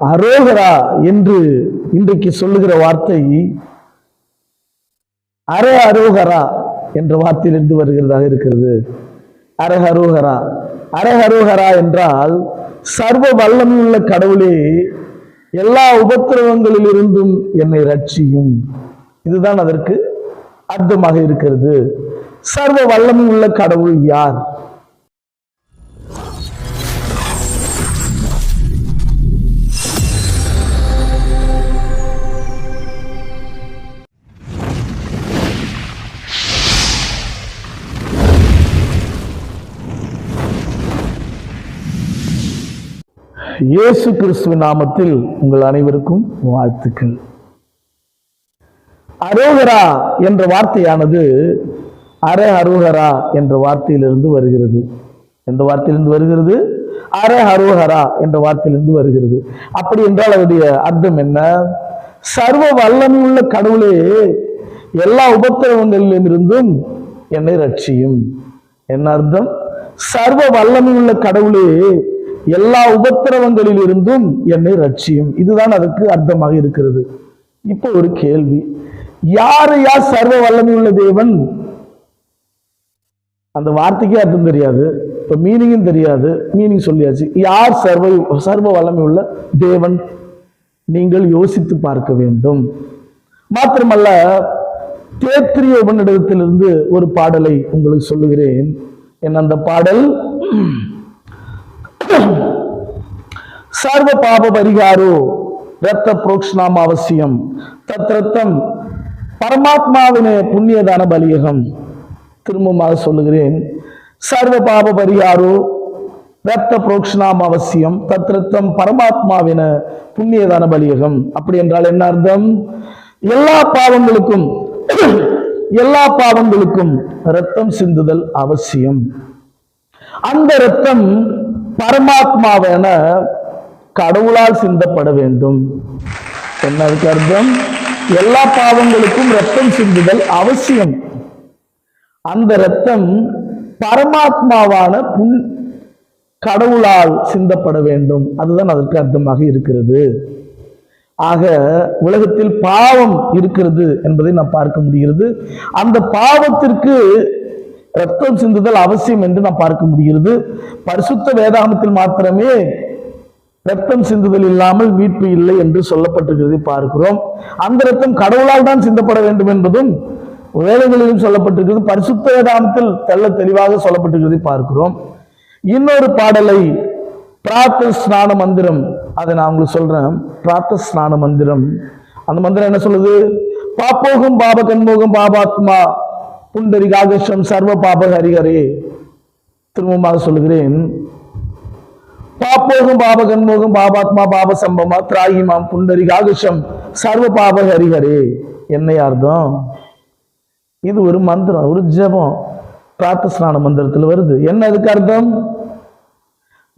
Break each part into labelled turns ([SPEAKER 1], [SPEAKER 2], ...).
[SPEAKER 1] அரோகரா என்று இன்றைக்கு சொல்லுகிற வார்த்தை அர அரோகரா என்ற வார்த்தையிலிருந்து வருகிறதாக இருக்கிறது. அரஹரோகரா அரஹரோகரா என்றால் சர்வ வல்லமையுள்ள கடவுளே எல்லா உபத்திரவங்களிலிருந்தும் என்னை ரட்சியும். இதுதான் அதற்கு அர்த்தமாக இருக்கிறது. சர்வ வல்லமை உள்ள கடவுள் யார்? இயேசு கிறிஸ்துவ நாமத்தில் உங்கள் அனைவருக்கும் வாழ்த்துக்கள். அரோகரா என்ற வார்த்தையானது அர அரோகரா என்ற வார்த்தையிலிருந்து வருகிறது. எந்த வார்த்தையிலிருந்து வருகிறது? அர அரோகரா என்ற வார்த்தையிலிருந்து வருகிறது. அப்படி என்றால் அதனுடைய அர்த்தம் என்ன? சர்வ வல்லமையுள்ள கடவுளே எல்லா உபத்திரவங்களிலும் இருந்தும் என்னை ரட்சியும். என்ன அர்த்தம்? சர்வ வல்லமையுள்ள கடவுளே எல்லா உபத்திரவங்களில் இருந்தும் என்னை ரட்சியும். இதுதான் அதற்கு அர்த்தமாக இருக்கிறது. இப்போ ஒரு கேள்வி. யாரு யார் சர்வ வல்லமையுள்ள தேவன்? அந்த வார்த்தைக்கே அர்த்தம் தெரியாது. இப்ப மீனிங்கும் தெரியாது. மீனிங் சொல்லியாச்சு. யார் சர்வ சர்வ வல்லமை உள்ள தேவன்? நீங்கள் யோசித்து பார்க்க வேண்டும். மாத்திரமல்ல தேத்திரிய உபனிடத்திலிருந்து ஒரு பாடலை உங்களுக்கு சொல்லுகிறேன். என் அந்த பாடல் சர்வ பாப பரிகாரோ ரத்த புரோக்ஷனாம் அவசியம். தத்ரத்தம் பரமாத்மாவினே பரமாத்மாவின புண்ணியதான பலியகம். திரும்பமாக சொல்லுகிறேன். சர்வ பாப பரிகாரோ ரத்த புரோக்ஷனாம் அவசியம். தத்ரத்தம் பரமாத்மாவின புண்ணியதான பலியகம். அப்படி என்றால் என்ன அர்த்தம்? எல்லா பாவங்களுக்கும் எல்லா பாவங்களுக்கும் ரத்தம் சிந்துதல் அவசியம். அந்த ரத்தம் பரமாத்மாவென கடவுளால் சிந்தப்பட வேண்டும். என்ன அதுக்கு அர்த்தம் எல்லா பாவங்களுக்கும் ரத்தம் சிந்துதல் அவசியம். அந்த ரத்தம் பரமாத்மாவான புன் கடவுளால் சிந்தப்பட வேண்டும். அதுதான் அதற்கு அர்த்தமாக இருக்கிறது. ஆக உலகத்தில் பாவம் இருக்கிறது என்பதை நாம் பார்க்க முடிகிறது. அந்த பாவத்திற்கு ரத்தம் சிந்துதல் அவசியம் என்று நாம் பார்க்க முடிகிறது. பரிசுத்த வேதாகமத்தில் மாத்திரமே ரத்தம் சிந்துதல் இல்லாமல் மீட்பு இல்லை என்று சொல்லப்பட்டிருக்கிறதை பார்க்கிறோம். அந்த ரத்தம் கடவுளால் தான் சிந்தப்பட வேண்டும் என்பதும் வேதங்களிலும் சொல்லப்பட்டிருக்கிறது. பரிசுத்த வேதாமத்தில் தெல்ல தெளிவாக சொல்லப்பட்டிருக்கிறதை பார்க்கிறோம். இன்னொரு பாடலை பிரார்த்த ஸ்நான மந்திரம். அதை நான் உங்களுக்கு சொல்றேன். பிராத்த ஸ்நான மந்திரம். அந்த மந்திரம் என்ன சொல்லுது? பாப்போகம் பாப கண்மோகம் பாபாத்மா. புண்டரிகாகஷம் சர்வ பாப ஹரிஹரே. திரும்பமாக சொல்லுகிறேன். பாப்போகம் பாப கண்மோகம் பாபாத்மா பாப சம்பமா திராகிமாம் புண்டரிகாகஷம். சர்வ பாப ஹரிஹரே என்ன அர்த்தம்? இது ஒரு மந்திரம் ஒரு ஜபம். பிரார்த்தஸ்நான மந்திரத்தில் வருது. என்ன அதுக்கு அர்த்தம்?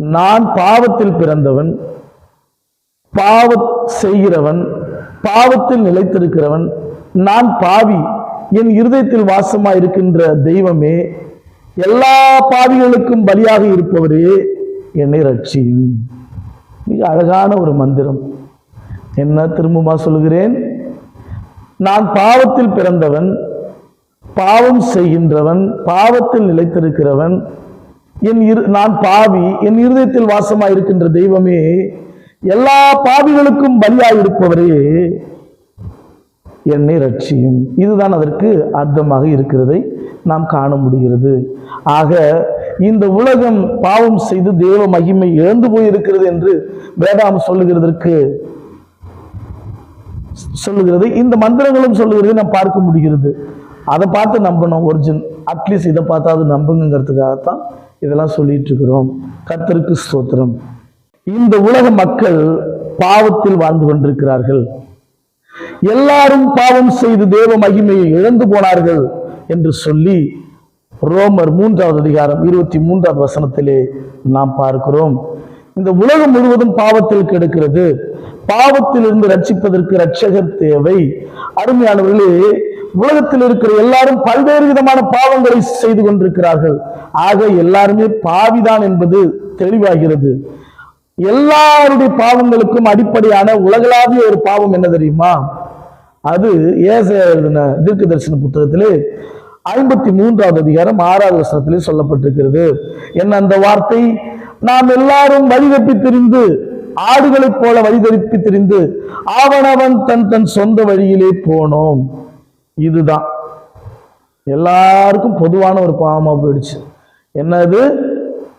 [SPEAKER 1] நான் பாவத்தில் பிறந்தவன் பாவ செய்கிறவன் பாவத்தில் நிலைத்திருக்கிறவன் நான் பாவி என் இருதயத்தில் வாசமாக இருக்கின்ற தெய்வமே எல்லா பாவிகளுக்கும் பலியாக இருப்பவரே என்னை ரட்சியும். மிக அழகான ஒரு மந்திரம். என்ன திரும்பமா சொல்கிறேன் நான் பாவத்தில் பிறந்தவன் பாவம் செய்கின்றவன் பாவத்தில் நிலைத்திருக்கிறவன் என் இரு நான் பாவி என் இருதயத்தில் வாசமாக இருக்கின்ற தெய்வமே எல்லா பாவிகளுக்கும் பலியாக இருப்பவரே என்னை ரட்சியும். இதுதான் அதற்கு அர்த்தமாக இருக்கிறதை நாம் காண முடிகிறது. ஆக இந்த உலகம் பாவம் செய்து தேவ மகிமை இழந்து போயிருக்கிறது என்று வேதாம் சொல்லுகிறதற்கு சொல்லுகிறது. இந்த மந்திரங்களும் சொல்லுகிறது நம்ம பார்க்க முடிகிறது. அதை பார்த்து நம்பணும் ஒரிஜின். அட்லீஸ்ட் இதை பார்த்தாவது நம்புங்கிறதுக்காகத்தான் இதெல்லாம் சொல்லிட்டு இருக்கிறோம் கத்தருக்கு ஸ்தோத்திரம். இந்த உலக மக்கள் பாவத்தில் வாழ்ந்து கொண்டிருக்கிறார்கள். எல்லாரும் பாவம் செய்து தேவ மகிமையை இழந்து போனார்கள் என்று சொல்லி ரோமர் மூன்றாவது அதிகாரம் இருபத்தி மூன்றாவது வசனத்திலே நாம் பார்க்கிறோம். இந்த உலகம் முழுவதும் பாவத்தில் கெடுக்கிறது. பாவத்தில் இருந்து ரட்சிப்பதற்கு ரட்சகர் தேவை. அருமையானவர்களே உலகத்தில் இருக்கிற எல்லாரும் பல்வேறு விதமான பாவங்களை செய்து கொண்டிருக்கிறார்கள். ஆக எல்லாருமே பாவிதான் என்பது தெளிவாகிறது. எல்லாருடைய பாவங்களுக்கும் அடிப்படையான உலகளாவிய ஒரு பாவம் என்ன தெரியுமா? அது ஏசாயா எழுதின தீர்க்க தரிசன புத்தகத்திலே ஐம்பத்தி மூன்றாவது அதிகாரம் ஆறாவது வசனத்திலே சொல்லப்பட்டிருக்கிறது. என்ன அந்த வார்த்தை? நாம் எல்லாரும் வழிதப்பி திரிந்து ஆடுகளைப் போல வழிதறிப்பி திரிந்து அவனவன் தன் தன் சொந்த வழியிலே போனோம். இதுதான். எல்லாருக்கும் பொதுவான ஒரு பாவமா போயிடுச்சு. என்னது?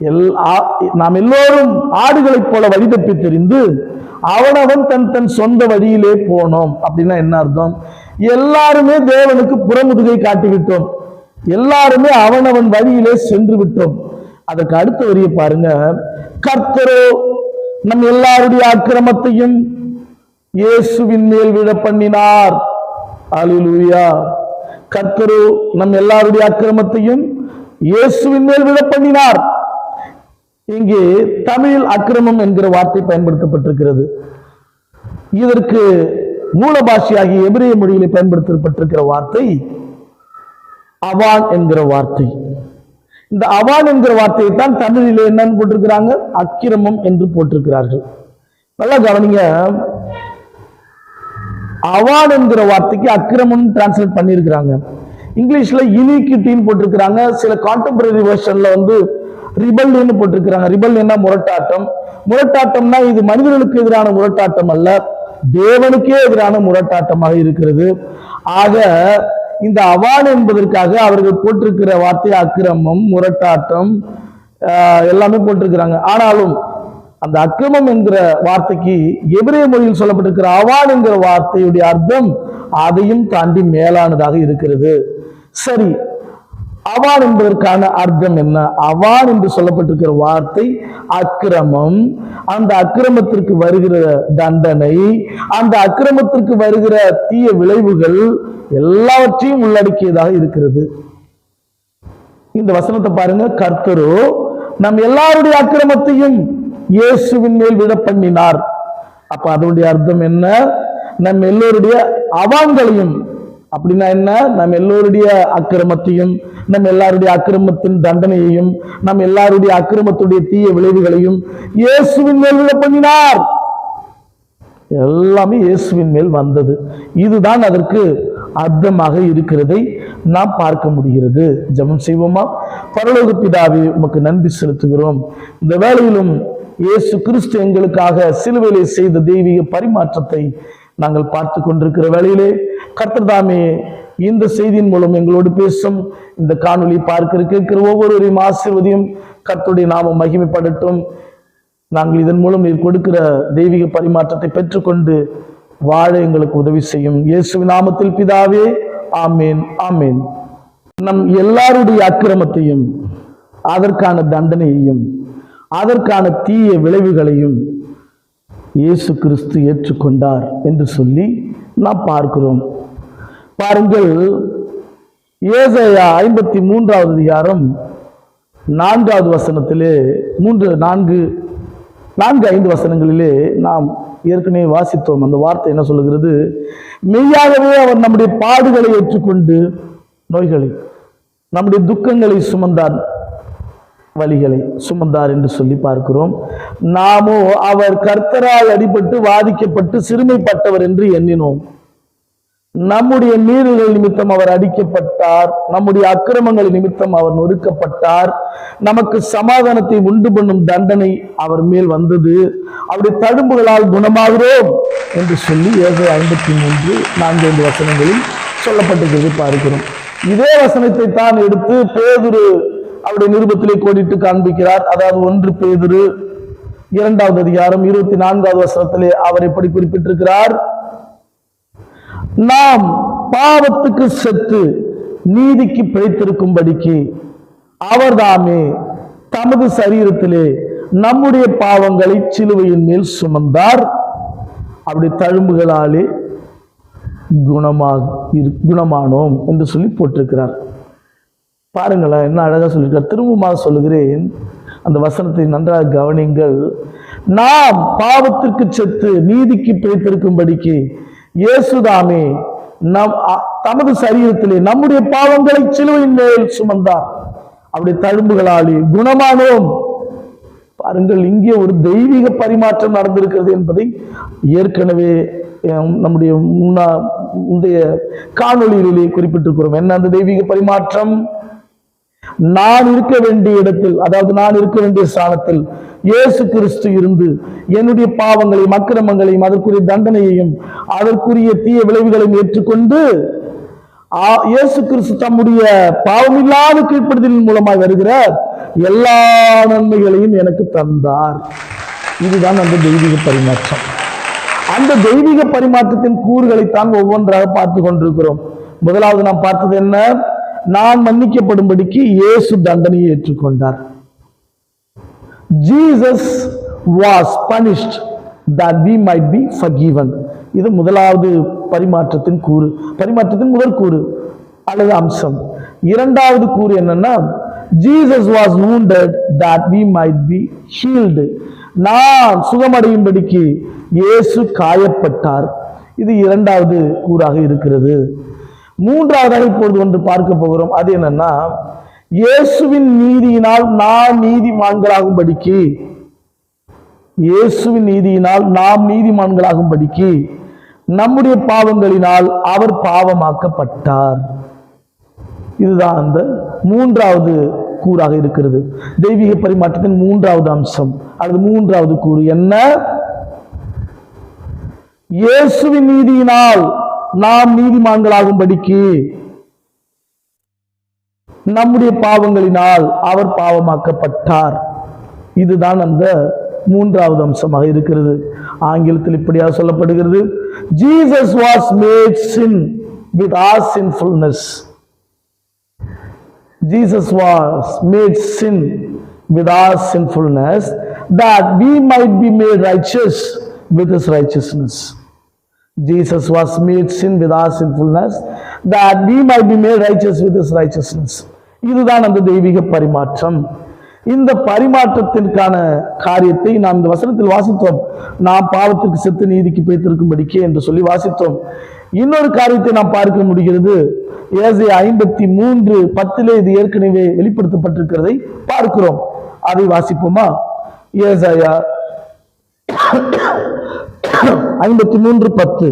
[SPEAKER 1] எல் ஆ- நாம் எல்லோரும் ஆடுகளைப் போல வழிதப்பி தெரிந்து அவனவன் தன் தன் சொந்த வழியிலே போனோம். அப்படின்னா என்ன அர்த்தம்? எல்லாருமே தேவனுக்கு புறமுதுகை காட்டிவிட்டோம். எல்லாருமே அவனவன் வழியிலே சென்று விட்டோம் அதற்கு அடுத்த வரிய பாருங்க. கர்த்தரோ நம் எல்லாருடைய அக்கிரமத்தையும் இயேசுவின் மேல் விழ பண்ணினார் அலிலூயா கர்த்தரு நம் எல்லாருடைய அக்கிரமத்தையும் இயேசுவின் மேல் விழ பண்ணினார் இங்கே தமிழில் அக்கிரமம் என்கிற வார்த்தை பயன்படுத்தப்பட்டிருக்கிறது. இதற்கு மூல பாஷையாகிய எபிரேய மொழியிலே பயன்படுத்தப்பட்டிருக்கிற வார்த்தை அவான் என்கிற வார்த்தை. இந்த அவான் என்கிற வார்த்தையை தான் தமிழிலே என்னன்னு போட்டிருக்கிறாங்க? அக்கிரமம் என்று போட்டிருக்கிறார்கள். நல்லா கவனிங்க. அவான் என்கிற வார்த்தைக்கு அக்கிரமம் டிரான்ஸ்லேட் பண்ணியிருக்கிறாங்க. இங்கிலீஷ்ல இனிக்விட்டின்னு போட்டிருக்கிறாங்க. சில கான்டெம்பரரி வெர்ஷன்ல வந்து ரிபல்னு போட்டிருக்கிறாங்க. ரிபல்னா முரட்டாட்டம். முரட்டாட்டம்னா இது மனிதர்களுக்கு எதிரான முரட்டாட்டம் அல்ல. தேவனுக்கே எதிரான முரட்டாட்டமாக இருக்கிறது. ஆக இந்த அவான் என்பதற்காக அவர்கள் போட்டிருக்கிற வார்த்தை அக்கிரமம் முரட்டாட்டம் எல்லாமே போட்டிருக்கிறாங்க. ஆனாலும் அந்த அக்கிரமம் என்கிற வார்த்தைக்கு எவரே மொழியில் சொல்லப்பட்டிருக்கிற அவான் என்கிற வார்த்தையுடைய அர்த்தம் அதையும் தாண்டி மேலானதாக இருக்கிறது. சரி அவான் என்பதற்கான அர்த்தம் என்ன? அவான் என்று சொல்லப்பட்டிருக்கிற வார்த்தை அக்கிரமம். அந்த அக்கிரமத்திற்கு வருகிற தண்டனை அந்த அக்கிரமத்திற்கு வருகிற தீய விளைவுகள் எல்லாவற்றையும் உள்ளடக்கியதாக இருக்கிறது. இந்த வசனத்தை பாருங்க கர்த்தரோ நம் எல்லாருடைய அக்கிரமத்தையும் இயேசுவின் மேல் விட பண்ணினார். அப்ப அதனுடைய அர்த்தம் என்ன? நம் எல்லோருடைய அவான்களையும் அப்படின்னா என்ன? நம் எல்லோருடைய அக்கிரமத்தையும் நம் எல்லாருடைய அக்கிரமத்தின் தண்டனையையும் நம் எல்லாருடைய அக்கிரமத்துடைய தீய விளைவுகளையும் இயேசுவின் மேல் பண்ணினார். எல்லாமே இயேசுவின் மேல் வந்தது. இதுதான் அதற்கு அர்த்தமாக இருக்கிறதை நாம் பார்க்க முடிகிறது. ஜெபம் செய்வோமா? பரலோக பிதாவை உமக்கு நன்றி செலுத்துகிறோம். இந்த வேளையிலும் இயேசு கிறிஸ்து எங்களுக்காக சிலுவையிலே செய்த தெய்வீக பரிமாற்றத்தை நாங்கள் பார்த்து கொண்டிருக்கிற வேளையிலே கர்த்தர்தாமே இந்த செய்தியின் மூலம் எங்களோடு பேசும் இந்த காணொளி பார்க்கிற கேட்கிற ஒவ்வொருவரையும் ஆசிர்வதியும் கர்த்துடைய நாமம் மகிமைப்படட்டும். நாங்கள் இதன் மூலம் நீர் கொடுக்கிற தெய்வீக பரிமாற்றத்தை பெற்றுக்கொண்டு வாழ எங்களுக்கு உதவி செய்யும். இயேசுவின் நாமத்தில் பிதாவே ஆமேன் ஆமேன். நம் எல்லாருடைய அக்கிரமத்தையும் அதற்கான தண்டனையையும் அதற்கான தீய விளைவுகளையும் இயேசு கிறிஸ்து ஏற்றுக்கொண்டார் என்று சொல்லி நாம் பார்க்கிறோம். பாருங்கள் ஏசையா ஐம்பத்தி மூன்றாவது அதிகாரம் நான்காவது வசனத்திலே மூன்று நான்கு நான்கு ஐந்து வசனங்களிலே நாம் ஏற்கனவே வாசித்தோம். அந்த வார்த்தை என்ன சொல்லுகிறது? மெய்யாகவே அவர் நம்முடைய பாடுகளை ஏற்றுக்கொண்டு நோய்களை நம்முடைய துக்கங்களை சுமந்தார் வழிகளை சுமந்தார் என்று சொல்லி பார்க்கிறோம். நாமோ அவர் கர்த்தரால் அடிபட்டு வாதிக்கப்பட்டு சிறுமைப்பட்டவர் என்று எண்ணினோம். நம்முடைய மீறல்கள் நிமித்தம் அவர் அடிக்கப்பட்டார். நம்முடைய அக்கிரமங்கள் நிமித்தம் அவர் நொறுக்கப்பட்டார். நமக்கு சமாதானத்தை உண்டு பண்ணும் தண்டனை அவர் மேல் வந்தது. அவருடைய தழும்புகளால் குணமாகிறோம் என்று சொல்லி ஏழு ஐம்பத்தி மூன்று நான்கு ஐந்து வசனங்களில் சொல்லப்பட்டிருக்கிறது பார்க்கிறோம். இதே வசனத்தை தான் எடுத்து பேதுரு அவருடைய நிருபத்திலே கோடிட்டு காண்பிக்கிறார். அதாவது ஒன்று பேதுரு இரண்டாவது அதிகாரம் இருபத்தி நான்காவது வசனத்திலே அவர் எப்படி குறிப்பிட்டிருக்கிறார்? நாம் பாவத்துக்கு செத்து நீதிக்கு பிழைத்திருக்கும்படிக்கு அவர்தாமே தமது சரீரத்திலே நம்முடைய பாவங்களை சிலுவையின் மேல் சுமந்தார். அப்படி தழும்புகளாலே குணமாக இரு- குணமானோம் என்று சொல்லி போட்டிருக்கிறார். பாருங்களேன் என்ன அழகாக சொல்லியிருக்கார். திரும்பமாக சொல்லுகிறேன் அந்த வசனத்தை நன்றாக கவனிங்கள். நாம் பாவத்திற்கு செத்து நீதிக்கு பிழைத்திருக்கும்படிக்கு இயேசுதாமே நம் அ- தமது சரீரத்திலே நம்முடைய பாவங்களை சிலுவையின் மேல் சுமந்தார். அப்படி தழும்புகளாலே குணமானோம். பாருங்கள் இங்கே ஒரு தெய்வீக பரிமாற்றம் நடந்திருக்கிறது என்பதை ஏற்கனவே நம்முடைய முன்னா முந்தைய காணொளியிலே குறிப்பிட்டிருக்கிறோம். என்ன அந்த தெய்வீக பரிமாற்றம்? நான் இருக்க வேண்டிய இடத்தில் அதாவது நான் இருக்க வேண்டிய ஸ்தானத்தில் இயேசு கிறிஸ்து இருந்து என்னுடைய பாவங்களையும் அக்கிரமங்களையும் அதற்குரிய தண்டனையையும் அதற்குரிய தீய விளைவுகளையும் ஏற்றுக்கொண்டு இயேசு கிறிஸ்து தம்முடைய பாவமில்லாத கீழ்ப்படுதலின் மூலமாக வருகிற எல்லா நன்மைகளையும் எனக்கு தந்தார். இதுதான் அந்த தெய்வீக பரிமாற்றம். அந்த தெய்வீக பரிமாற்றத்தின் கூறுகளைத்தான் ஒவ்வொன்றாக பார்த்து கொண்டிருக்கிறோம். முதலாவது நாம் பார்த்தது என்ன? நான் மன்னிக்கப்படும்படிக்கு இயேசு தண்டனையை ஏற்றுக்கொண்டார். Jesus was punished that we might be forgiven. இது முதலாவது பரிமாற்றத்தின் கூறு. பரிமாற்றத்தின் முதல் கூறு அல்லது அம்சம். இரண்டாவது கூறு என்னன்னா Jesus was wounded that we might be healed நான் சுகமடையும்படிக்கு இயேசு காயப்பட்டார். இது இரண்டாவது கூறாக இருக்கிறது. மூன்றாவதாக இப்பொழுது ஒன்று பார்க்க போகிறோம். அது என்னன்னா இயேசுவின் நீதியினால் நாம் நீதிமான்களாகும்படிக்கு இயேசுவின் நீதியினால் நாம் நீதிமான்களாகும்படிக்கு நம்முடைய பாவங்களினால் அவர் பாவமாக்கப்பட்டார். இதுதான் அந்த மூன்றாவது கூறாக இருக்கிறது. தெய்வீக பரிமாற்றத்தின் மூன்றாவது அம்சம். அல்லது மூன்றாவது கூறு என்ன? இயேசுவின் நீதியினால் நாம் நீதிமான்களாகும்படிக்கு நம்முடைய பாவங்களினால் அவர் பாவமாக்கப்பட்டார். இதுதான் அந்த மூன்றாவது அம்சமாக இருக்கிறது. ஆங்கிலத்தில் இப்படியாக சொல்லப்படுகிறது. Jesus was made sin with our sinfulness Jesus was made sin with our sinfulness that we might be made righteous with his righteousness. Jesus was made sin with our sinfulness that we might be made righteous with his righteousness. இதுதான் அந்த தெய்வீக பரிமாற்றம். இந்த பரிமாற்றத்திற்கான காரியத்தை நாம் இந்த வசனத்தில் வாசித்தோம். நாம் பாவத்திற்கு செத்து நீதிக்கு பேத்திருக்கும்படிக்கே என்று சொல்லி வாசித்தோம். இன்னொரு காரியத்தை நாம் பார்க்க முடிகிறது. ஏசை ஐம்பத்தி மூன்று பத்திலே இது ஏற்கனவே வெளிப்படுத்தப்பட்டிருக்கிறதை பார்க்கிறோம். அதை வாசிப்போமா? ஏசாயா ஐம்பத்தி மூன்று பத்து.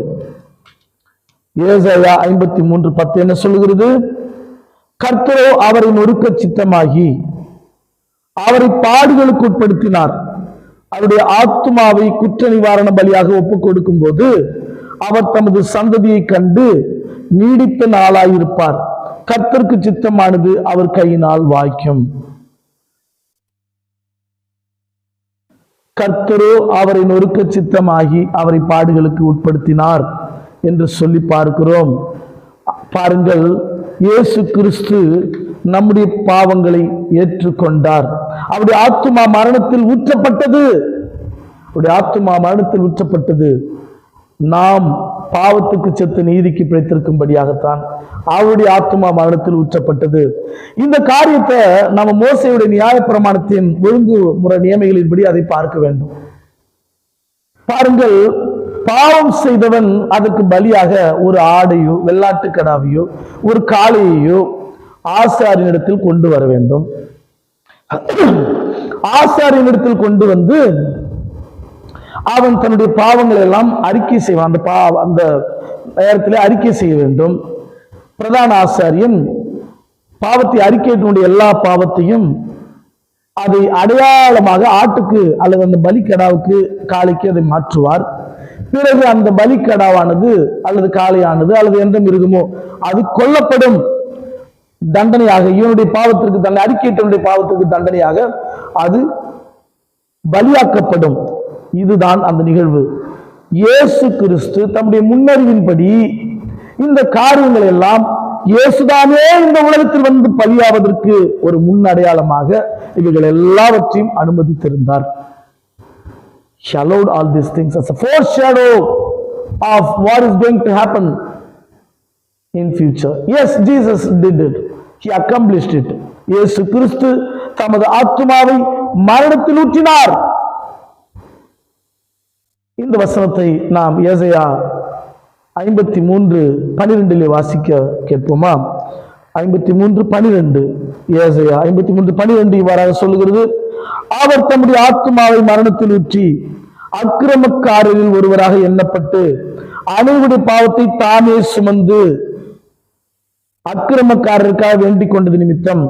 [SPEAKER 1] ஏசாயா ஐம்பத்தி மூன்று பத்து என்ன சொல்லுகிறது? கர்த்தரோ அவரை நொறுக்க சித்தமாகி அவரை பாடுகளுக்கு உட்படுத்தினார். அவருடைய ஆத்மாவை குற்ற நிவாரண பலியாக ஒப்புக் கொடுக்கும் போது அவர் தமது சந்ததியை கண்டு நீடித்த நாளாயிருப்பார். கர்த்தருக்கு சித்தமானது அவர் கையினால் வாய்க்கும். கர்த்தரோ அவரை நொறுக்க சித்தமாகி அவரை பாடுகளுக்கு உட்படுத்தினார் என்று சொல்லி பார்க்கிறோம். பாருங்கள் இயேசு கிறிஸ்து நம்முடைய பாவங்களை ஏற்றுக்கொண்டார். அவருடைய ஆத்துமா மரணத்தில் ஊற்றப்பட்டது. அவருடைய ஆத்துமா மரணத்தில் ஊற்றப்பட்டது. நாம் பாவத்துக்கு செத்து நீதிக்கு பிழைத்திருக்கும்படியாகத்தான் அவருடைய ஆத்துமா மரணத்தில் ஊற்றப்பட்டது. இந்த காரியத்தை நம்ம மோசையுடைய நியாயப்பிரமாணத்தின் ஒழுங்கு முறை நியமைகளின்படி அதை பார்க்க வேண்டும். பாருங்கள் பாவம் செய்தவன் அதற்கு பலியாக ஒரு ஆடையோ வெள்ளாட்டு கடாவையோ ஒரு காளையையோ ஆசாரியனிடத்தில் கொண்டு வர வேண்டும். ஆசாரியனிடத்தில் கொண்டு வந்து அவன் தன்னுடைய பாவங்களை எல்லாம் அறிக்கை செய்வான். அந்த பா அந்த நேரத்தில் அறிக்கை செய்ய வேண்டும். பிரதான ஆசாரியன் பாவத்தை அறிக்கையினுடைய எல்லா பாவத்தையும் அதை அடையாளமாக ஆட்டுக்கு அல்லது அந்த பலிக்கடாவுக்கு காளைக்கு அதை மாற்றுவார். பிறகு அந்த பலிக்கடாவானது அல்லது காளையானது அல்லது எந்த மிருகமோ அது கொல்லப்படும். தண்டனையாக இவனுடைய பாவத்திற்கு தண்டனை அறிக்கையிட்டவனுடைய பாவத்திற்கு தண்டனையாக அது பலியாக்கப்படும். இதுதான் அந்த நிகழ்வு இயேசு கிறிஸ்து தம்முடைய முன்னறிவின்படி இந்த காரியங்கள் எல்லாம் இயேசுதானே இந்த உலகத்தில் வந்து பலியாவதற்கு ஒரு முன் அடையாளமாக இவைகள் எல்லாவற்றையும் அனுமதித்திருந்தார் He allowed all these things as a foreshadow of what is going to happen in future. Yes, Jesus did it. He accomplished இயேசு கிறிஸ்து தமது ஆத்மாவை மரணத்தில் ஊற்றினார் இந்த வசனத்தை நாம் ஏசையா ஐம்பத்தி மூன்று பனிரெண்டிலே வாசிக்க கேட்போமா? ஐம்பத்தி மூன்று பனிரெண்டு ஏசையா ஐம்பத்தி மூன்று பனிரெண்டு இவ்வாறாக சொல்லுகிறது. அவர் தம்முடைய ஆத்மாவை மரணத்தில் ஊற்றி அக்கிரமக்காரரில் ஒருவராக எண்ணப்பட்டு அனைவருடைய பாவத்தை தாமே சுமந்து அக்கிரமக்காரருக்காக வேண்டிக் கொண்டது நிமித்தம்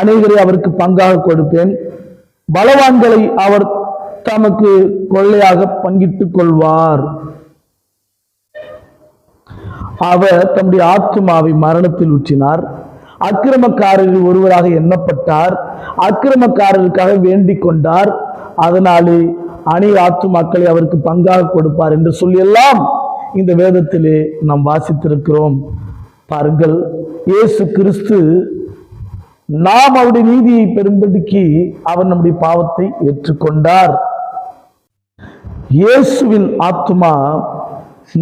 [SPEAKER 1] அனைவரை அவருக்கு பங்காக கொடுப்பேன். பலவான்களை அவர் தமக்கு கொள்ளையாக பங்கிட்டுக் கொள்வார். அவர் தம்முடைய ஆத்மாவை மரணத்தில் ஊற்றினார். அக்கிரமக்காரரில் ஒருவராக எண்ணப்பட்டார். அக்கிரமக்காரருக்காக வேண்டிக் கொண்டார். அதனாலே அணி ஆத்துமாக்களை அவருக்கு பங்காக கொடுப்பார் என்று சொல்லியெல்லாம் இந்த வேதத்திலே நாம் வாசித்திருக்கிறோம். பாருங்கள் இயேசு கிறிஸ்து நாம் அவருடைய நீதியை பெரும்படிக்கு அவர் நம்முடைய பாவத்தை ஏற்றுக்கொண்டார். இயேசுவின் ஆத்மா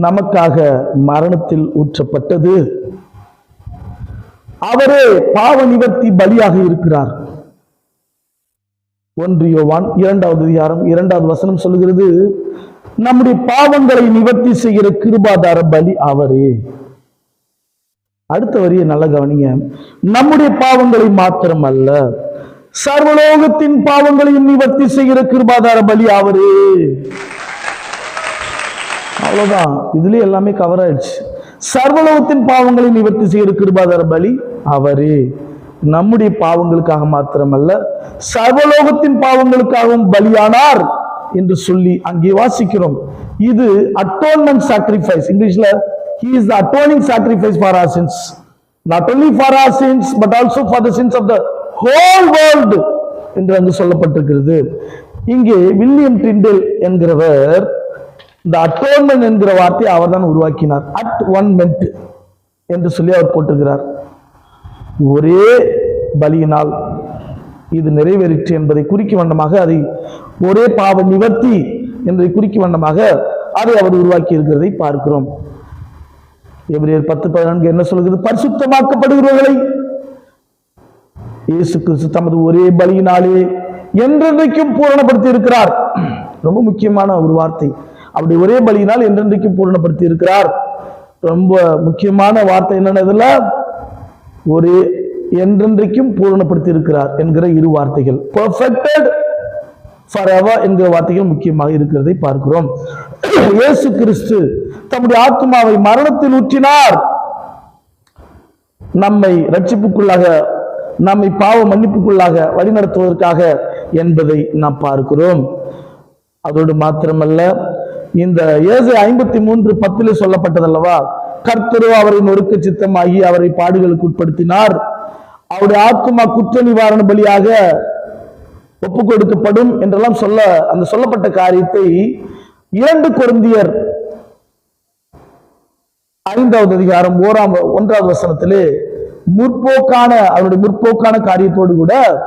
[SPEAKER 1] நமக்காக மரணத்தில் ஊற்றப்பட்டது. அவரே பாவ நிவர்த்தி பலியாக இருக்கிறார். ஒன்று யோவான் இரண்டாவது அதிகாரம் இரண்டாவது வசனம் சொல்லுகிறது நம்முடைய பாவங்களை நிவர்த்தி செய்கிற கிருபாதார பலி அவரே. அடுத்த வரியை நல்ல கவனிங்க. நம்முடைய பாவங்களை மாத்திரம் அல்ல சர்வலோகத்தின் பாவங்களையும் நிவர்த்தி செய்கிற கிருபாதார பலி அவரே. அவ்வளவுதான். இதுல எல்லாமே கவர் ஆயிடுச்சு. சர்வலோகத்தின் பாவங்களை நிவர்த்தி செய்கிற கிருபாதார பலி அவரே. நம்முடைய பாவங்களுக்காக மாத்திரமல்ல சர்வலோகத்தின் பாவங்களுக்காகவும் பலியானார் என்று சொல்லி அங்கே வாசிக்கிறோம். இது அட்டோன்மெண்ட் சாக்ரிஃபைஸ் இங்கிலீஷ்ல he is atoning atoning sacrifice our sins sins. Not only for our sins but also for the sins of the whole world என்று அங்கு சொல்லப்பட்டிருக்கிறது. இங்கே வில்லியம் டிண்டல் என்கிறவர் இந்த அட்டோன்மெண்ட் என்கிற வார்த்தையை அவர் தான் உருவாக்கினார். அட் ஒன் மென்ட் என்று சொல்லி அவர் போட்டிருக்கிறார். ஒரே பலியினால் இது நிறைவேறிற்று என்பதை குறிக்கும் வண்ணமாக அதை ஒரே பாவ நிவர்த்தி என்பதை குறிக்கும் வண்ணமாக அதை அவர் உருவாக்கி இருக்கிறதை பார்க்கிறோம். எபிரேயர் பத்து பதினான்கு என்ன சொல்கிறது பரிசுத்தமாக்கப்படுகிறவர்களை இயேசு கிறிஸ்து தமது ஒரே பலியினாலே என்றென்றைக்கும் பூரணப்படுத்தி இருக்கிறார் ரொம்ப முக்கியமான ஒரு வார்த்தை. அப்படி ஒரே பலியினால் என்றென்றைக்கும் பூரணப்படுத்தி இருக்கிறார் ரொம்ப முக்கியமான வார்த்தை என்னென்ன இதில் ஒரே என்றென்றைக்கும் பூரணப்படுத்தி இருக்கிறார் என்கிற இரு வார்த்தைகள். பெர்ஃபெக்டட் forever என்கிற வார்த்தைகள் முக்கியமாக இருக்கிறதை பார்க்கிறோம். இயேசு கிறிஸ்து தம்முடைய ஆத்மாவை மரணத்தில் ஊற்றினார். நம்மை ரட்சிப்புக்குள்ளாக நம்மை பாவ மன்னிப்புக்குள்ளாக வழிநடத்துவதற்காக என்பதை நாம் பார்க்கிறோம். அதோடு மாத்திரமல்ல இந்த ஏசை ஐம்பத்தி மூன்று பத்தில் சொல்லப்பட்டதல்லவா? கர்த்தரோ அவரை நொறுக்க சித்தமாகி அவரை பாடுகளுக்கு உட்படுத்தினார். அவருடைய ஆத்மா குற்ற நிவாரண பலியாக ஒப்பு கொடுக்கப்படும் என்றெல்லாம் சொல்ல அந்த சொல்லப்பட்ட காரியத்தை இரண்டு கொருந்தியர் ஐந்தாவது அதிகாரம் ஓராம் ஒன்றாவது வசனத்திலே முற்போக்கான அவருடைய முற்போக்கான காரியத்தோடு கூட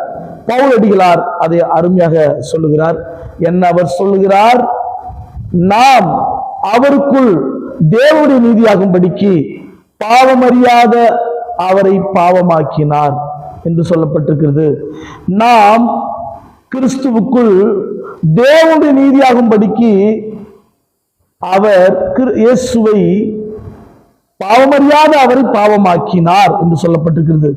[SPEAKER 1] பவுலடிகளார் அதை அருமையாக சொல்லுகிறார். என்ன அவர் சொல்லுகிறார்? நாம் அவருக்குள் தேவனுடைய நீதியாகும்படிக்கு பாவமறியாத அவரை பாவமாக்கினார் என்று சொல்லப்பட்டிருக்கிறது. நாம் கிறிஸ்துவுக்குள் தேவனுடைய நீதியாகும்படிக்கு அவர் கிரு- இயேசுவை பாவமறியாத அவரை பாவமாக்கினார் என்று சொல்லப்பட்டிருக்கிறது.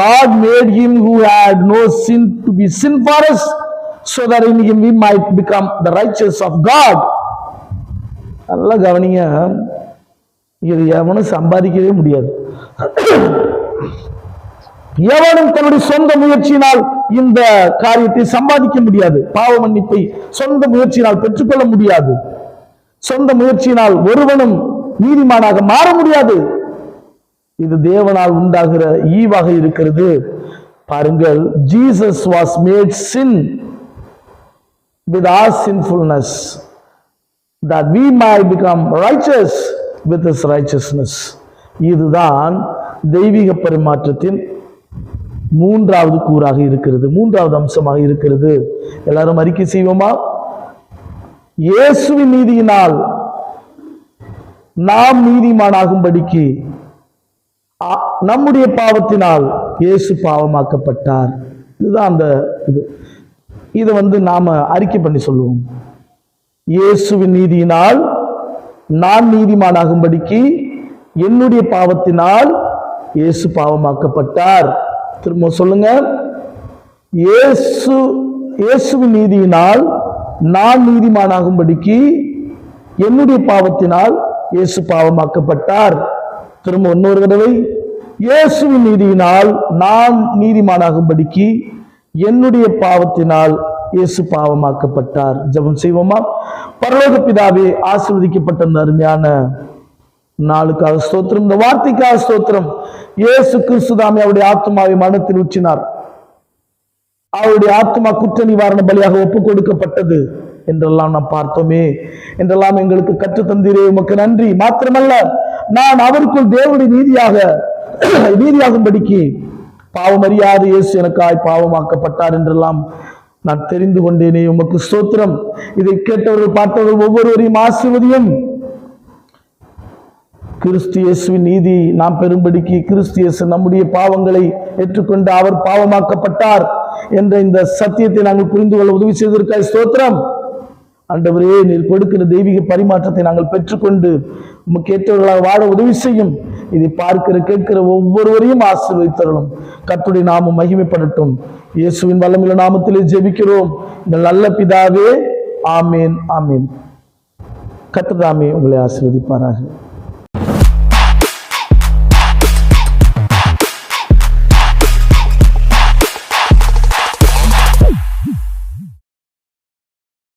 [SPEAKER 1] God made him who had no sin to be sin for us so that in him we might become the righteous of God. நல்லா கவனிங்க. இது எவனும் சம்பாதிக்கவே முடியாது. எவனும் தன்னுடைய சொந்த முயற்சியினால் இந்த காரியத்தை சம்பாதிக்க முடியாது. பாவ மன்னிப்பை சொந்த முயற்சியினால் பெற்றுக்கொள்ள முடியாது. சொந்த முயற்சியினால் ஒருவனும் நீதிமானாக மாற முடியாது. இது தேவனால் உண்டாகிற ஈவாக இருக்கிறது. பாருங்கள் Jesus was made sin with our sinfulness that we may become righteous with his righteousness இதுதான் தெய்வீக பரிமாற்றத்தின் மூன்றாவது கூறாக இருக்கிறது. மூன்றாவது அம்சமாக இருக்கிறது. எல்லாரும் அறிக்கை செய்வோமா? இயேசுவின் நீதியினால் நாம் நீதிமானாகும்படிக்கு அ- நம்முடைய பாவத்தினால் இயேசு பாவமாக்கப்பட்டார். இதுதான் அந்த இது. இதை வந்து நாம் அறிக்கை பண்ணி சொல்லுவோம். இயேசுவின் நீதியினால் நான் நீதிமானாகும்படிக்கு என்னுடைய பாவத்தினால் இயேசு பாவமாக்கப்பட்டார். திரும்ப சொல்லுங்க. இயேசு இயேசுவின் நீதியினால் நான் நீதிமானாகும்படிக்கு என்னுடைய பாவத்தினால் இயேசு பாவமாக்கப்பட்டார். திரும்ப இன்னொரு தடவை இயேசுவின் நீதியினால் நான் நீதிமானாகும்படிக்கு என்னுடைய பாவத்தினால் இயேசு பாவமாக்கப்பட்டார். ஜெபம் செய்வோமா? பரலோக பிதாவே ஆசிர்வதிக்கப்பட்ட அந்த அருமையான நாளுக்காக ஸ்தோத்திரம். இந்த வார்த்தைக்காக ஸ்தோத்திரம். இயேசு கிறிஸ்துதாமி அவருடைய ஆத்மாவை மனத்தில் ஊற்றினார் அவருடைய ஆத்மா குற்ற நிவாரண பலியாக ஒப்பு கொடுக்கப்பட்டது என்றெல்லாம் நாம் பார்த்தோமே. என்றெல்லாம் எங்களுக்கு கற்றுத்தந்தீரே உமக்கு நன்றி. மாத்திரமல்ல நான் அவருக்குள் தேவனுடைய நீதியாக நீதியாகும்படிக்கு பாவமறியாத. இயேசு எனக்காய் பாவமாக்கப்பட்டார் என்றெல்லாம் நான் தெரிந்து கொண்டேனே. உமக்கு ஸ்தோத்திரம். இதை கேட்டவர்கள் பார்த்தவர்கள் ஒவ்வொருவரையும் ஆசிர்வதியும். கிறிஸ்து இயேசுவின் நீதி நாம் பெரும்படிக்கு கிறிஸ்து இயேசு நம்முடைய பாவங்களை ஏற்றுக்கொண்டு அவர் பாவமாக்கப்பட்டார் என்ற இந்த சத்தியத்தை நாங்கள் புரிந்து கொள்ள உதவி செய்வதற்காக ஸ்தோத்திரம். ஆண்டவரே நீர் கொடுக்கிற தெய்வீக பரிமாற்றத்தை நாங்கள் பெற்றுக்கொண்டு உமக்கு ஏற்றவர்களாக வாழ உதவி செய்யும். இதை பார்க்கிற கேட்கிற ஒவ்வொருவரையும் ஆசீர்வதித்தரலும் கர்த்தருடைய நாமம் மகிமைப்படட்டும். இயேசுவின் வல்லமில்ல நாமத்திலே ஜெபிக்கிறோம். எங்கள் நல்ல பிதாவே ஆமேன் ஆமேன். கத்துதாமே உங்களை ஆசீர்வதிப்பாராக.